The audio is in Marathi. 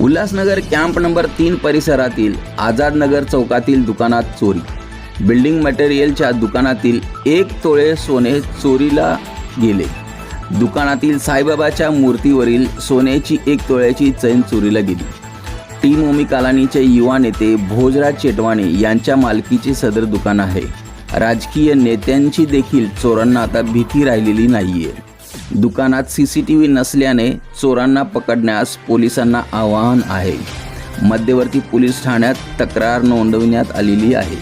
उल्हासनगर कॅम्प नंबर तीन परिसरातील आझादनगर चौकातील दुकानात चोरी. बिल्डिंग मटेरियलच्या दुकानातील एक तोळे सोने चोरीला गेले. दुकानातील साईबाबाच्या मूर्तीवरील सोन्याची एक तोळ्याची चैन चोरीला गेली. टीम ओमी कालानीचे युवा नेते भोजराज चेटवाणे यांच्या मालकीचे सदर दुकान आहे. राजकीय नेत्यांची देखील चोरांना आता भीती राहिलेली नाहीये. दुकानात सी सी टी व्ही नसल्याने चोरांना पकडण्यास पोलिसांना आवाहन आहे. मध्यवर्ती पोलीस ठाण्यात तक्रार नोंदविण्यात आलेली आहे.